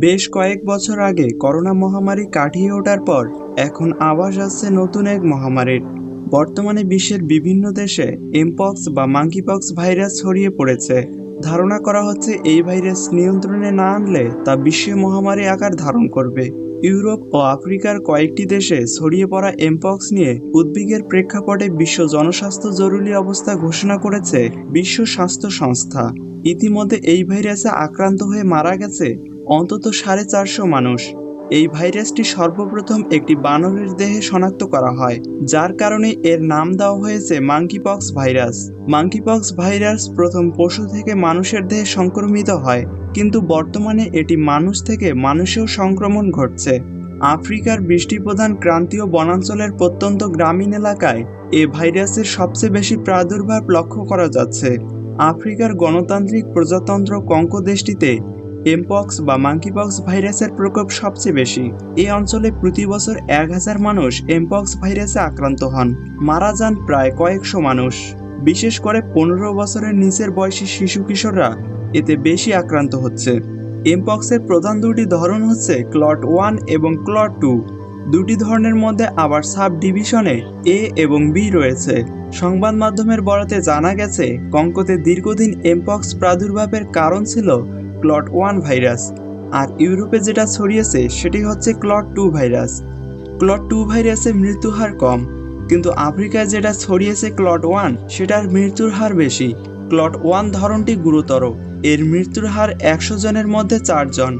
বেশ কয়েক বছর আগে করোনা মহামারী কাটিয়ে ওঠার পর এখন আবাস আসছে নতুন এক মহামারীর। বর্তমানে বিশ্বের বিভিন্ন দেশে এমপক্স বা মাঙ্কিপক্স ভাইরাস ছড়িয়ে পড়েছে। ধারণা করা হচ্ছে এই ভাইরাস নিয়ন্ত্রণে না আনলে তা বিশ্ব মহামারী আকার ধারণ করবে। ইউরোপ ও আফ্রিকার কয়েকটি দেশে ছড়িয়ে পড়া এমপক্স নিয়ে উদ্বেগের প্রেক্ষাপটে বিশ্ব জনস্বাস্থ্য জরুরি অবস্থা ঘোষণা করেছে বিশ্ব স্বাস্থ্য সংস্থা। ইতিমধ্যে এই ভাইরাসে আক্রান্ত হয়ে মারা গেছে অন্তত সাড়ে চারশো মানুষ। এই ভাইরাসটি সর্বপ্রথম একটি বানরের দেহে শনাক্ত করা হয়, যার কারণে এর নাম দেওয়া হয়েছে মাঙ্কিপক্স ভাইরাস মাঙ্কিপক্স ভাইরাস প্রথম পশু থেকে মানুষের দেহে সংক্রমিত হয়, কিন্তু বর্তমানে এটি মানুষ থেকে মানুষেও সংক্রমণ ঘটছে। আফ্রিকার বৃষ্টিপ্রধান ক্রান্তীয় বনাঞ্চলের প্রত্যন্ত গ্রামীণ এলাকায় এ ভাইরাসের সবচেয়ে বেশি প্রাদুর্ভাব লক্ষ্য করা যাচ্ছে। আফ্রিকার গণতান্ত্রিক প্রজাতন্ত্র কঙ্কো দেশটিতে এমপক্স বা মাঙ্কিপক্স ভাইরাসের প্রকোপ সবচেয়ে বেশি। এই অঞ্চলে প্রতি বছর এক হাজার মানুষ এমপক্স ভাইরাসে আক্রান্ত হন। মারা যান প্রায় কয়েকশো মানুষ। বিশেষ করে পনেরো বছরের নিচের বয়সী শিশু কিশোররা এতে বেশি আক্রান্ত হচ্ছে। এমপক্সের প্রধান দুটি ধরন হচ্ছে ক্লট ওয়ান এবং ক্লট টু দুটি ধরনের মধ্যে আবার সাব ডিভিশনে এ এবং বি রয়েছে। সংবাদ মাধ্যমের বরাতে জানা গেছে, কঙ্কোতে দীর্ঘদিন এমপক্স প্রাদুর্ভাবের কারণ ছিল ক্লট ওয়ান ভাইরাস। আর ইউরোপে যেটা ছড়িয়েছে, সেটি হচ্ছে clade two virus. Clade two ভাইরাসে মৃত্যু হার কম, কিন্তু আফ্রিকায় যেটা ছড়িয়েছে ক্লট ওয়ান, সেটার মৃত্যুর হার বেশি। ক্লট ওয়ান ধরনটি গুরুতর। এর মৃত্যুর হার একশো জনের মধ্যে চারজন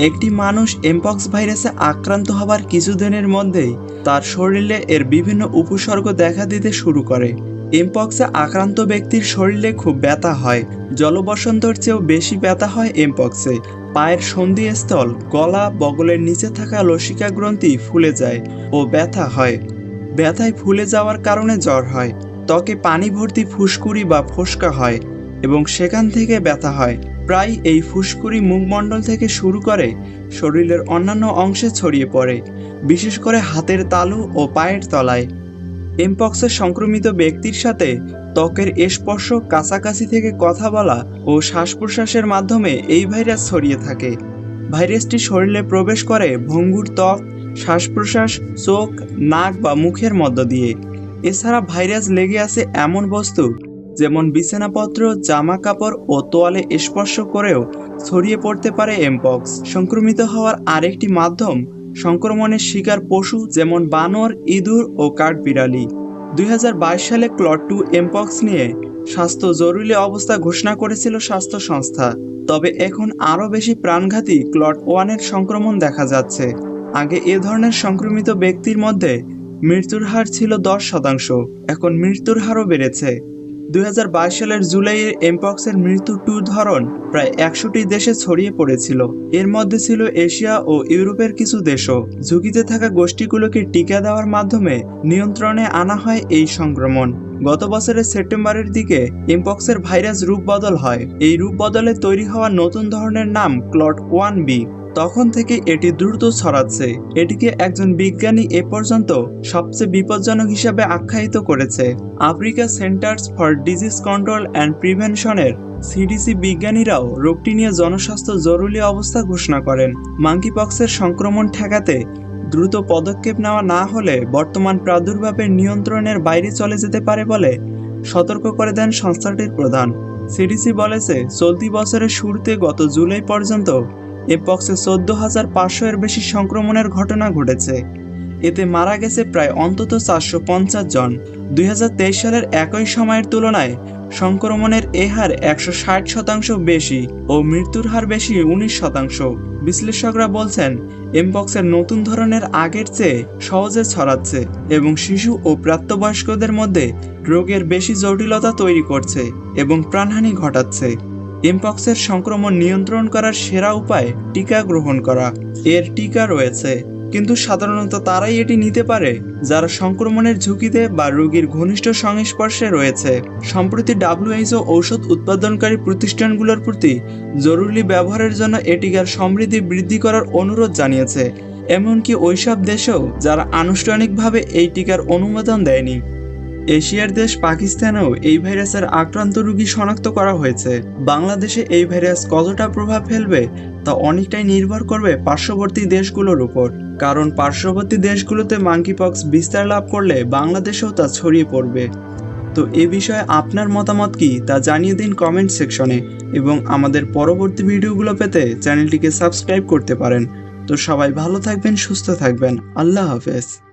একটি মানুষ এমপক্স ভাইরাসে আক্রান্ত হবার কিছুদিনের মধ্যেই তার শরীরে এর বিভিন্ন উপসর্গ দেখা দিতে শুরু করে। এমপক্সে আক্রান্ত ব্যক্তির শরীরে খুব ব্যথা হয়, জলবসন্তর চেয়েও বেশি ব্যথা হয় এমপক্সে পায়ের সন্ধিস্থল গলা, বগলের নিচে থাকা লসিকা গ্রন্থি ফুলে যায় ও ব্যথা হয়। ব্যথায় ফুলে যাওয়ার কারণে জ্বর হয়, ত্বকে পানি ভর্তি ফুসকুড়ি বা ফোসকা হয় এবং সেখান থেকে ব্যথা হয়। প্রায় এই ফুসকুড়ি মুখমণ্ডল থেকে শুরু করে শরীরের অন্যান্য অংশে ছড়িয়ে পড়ে, বিশেষ করে হাতের তালু ও পায়ের তলায়। এমপক্সের সংক্রমিত ব্যক্তির সাথে ত্বকের স্পর্শ কাছাকাছি থেকে কথা বলা ও শ্বাস প্রশ্বাসের মাধ্যমে এই ভাইরাস ছড়িয়ে থাকে। ভাইরাসটি শরীরে প্রবেশ করে ভঙ্গুর ত্বক শ্বাস প্রশ্বাস চোখ, নাক বা মুখের মধ্য দিয়ে। এছাড়া ভাইরাস লেগে আছে এমন বস্তু যেমন বিছানাপত্র জামা কাপড় ও তোয়ালে স্পর্শ করেও ছড়িয়ে পড়তে পারে এমপক্স সংক্রমিত হওয়ার আরেকটি মাধ্যম সংক্রমণের শিকার পশু যেমন বানর, ইঁদুর ও কাঠ কাঠবিড়ালি। দুই সালে ক্লট টু এমপক্স নিয়ে স্বাস্থ্য জরুরি অবস্থা ঘোষণা করেছিল স্বাস্থ্য সংস্থা। তবে এখন আরও বেশি প্রাণঘাতী ক্লট ওয়ানের সংক্রমণ দেখা যাচ্ছে। আগে এ ধরনের সংক্রমিত ব্যক্তির মধ্যে মৃত্যুর হার ছিল দশ শতাংশ, এখন মৃত্যুর হারও বেড়েছে। দুই হাজার বাইশ সালের জুলাইয়ের এমপক্সের মৃত্যু টু ধরন প্রায় একশোটি দেশে ছড়িয়ে পড়েছিল। এর মধ্যে ছিল এশিয়া ও ইউরোপের কিছু দেশও। ঝুঁকিতে থাকা গোষ্ঠীগুলোকে টিকা দেওয়ার মাধ্যমে নিয়ন্ত্রণে আনা হয় এই সংক্রমণ। গত বছরের সেপ্টেম্বরের দিকে এমপক্সের ভাইরাস রূপ বদল হয়। এই রূপ বদলে তৈরি হওয়া নতুন ধরনের নাম ক্লট ওয়ান বি। তখন থেকে এটি দ্রুত ছড়াচ্ছে। এটিকে একজন বিজ্ঞানী এ পর্যন্ত সবচেয়ে বিপজ্জনক হিসাবে আখ্যায়িত করেছে। Africa centres for disease control and প্রিভেনশনের CDC বিজ্ঞানীরাও রোগটি নিয়ে জনস্বাস্থ্য জরুরি অবস্থা ঘোষণা করেন। মাঙ্কিপক্সের সংক্রমণ ঠেকাতে দ্রুত পদক্ষেপ নেওয়া না হলে বর্তমান প্রাদুর্ভাবের নিয়ন্ত্রণের বাইরে চলে যেতে পারে বলে সতর্ক করে দেন সংস্থাটির প্রধান। সিডিসি বলেছে, চলতি বছরের শুরুতে গত জুলাই পর্যন্ত এপক্সে চোদ্দ হাজার পাঁচশো এর বেশি সংক্রমণের ঘটনা ঘটেছে। এতে মারা গেছে প্রায় অন্তত চারশো পঞ্চাশ জন। দুই হাজার তেইশ সালের একই সময়ের তুলনায় সংক্রমণের এ হার একশো ষাট শতাংশ বেশি ও মৃত্যুর হার বেশি উনিশ শতাংশ। বিশ্লেষকরা বলছেন, এমপক্সের নতুন ধরনের আগের চেয়ে সহজে ছড়াচ্ছে এবং শিশু ও প্রাপ্তবয়স্কদের মধ্যে রোগের বেশি জটিলতা তৈরি করছে এবং প্রাণহানি ঘটাচ্ছে। এমপক্সের সংক্রমণ নিয়ন্ত্রণ করার সেরা উপায় টিকা গ্রহণ করা। এর টিকা রয়েছে, কিন্তু সাধারণত তারাই এটি নিতে পারে, যারা সংক্রমণের ঝুঁকিতে বা রোগীর ঘনিষ্ঠ সংস্পর্শে রয়েছে। সম্প্রতি ডাব্লিউএইচও ঔষধ উৎপাদনকারী প্রতিষ্ঠানগুলোর প্রতি জরুরি ব্যবহারের জন্য এটিকার সমৃদ্ধি বৃদ্ধি করার অনুরোধ জানিয়েছে, এমনকি ওইসব দেশেও যারা আনুষ্ঠানিকভাবে এই টিকার অনুমোদন দেয়নি। এশিয়ার দেশ পাকিস্তানেও এই ভাইরাসের আক্রান্ত রোগী শনাক্ত করা হয়েছে। বাংলাদেশে এই ভাইরাস কতটা প্রভাব ফেলবে তা অনেকটাই নির্ভর করবে পার্শ্ববর্তী দেশগুলোর উপর। কারণ পার্শ্ববর্তী দেশগুলোতে মাঙ্কিপক্স বিস্তার লাভ করলে বাংলাদেশেও তা ছড়িয়ে পড়বে। তো এ বিষয়ে আপনার মতামত কি তা জানিয়ে দিন কমেন্ট সেকশনে এবং আমাদের পরবর্তী ভিডিওগুলো পেতে চ্যানেলটিকে সাবস্ক্রাইব করতে পারেন। তো সবাই ভালো থাকবেন, সুস্থ থাকবেন। আল্লাহ হাফেজ।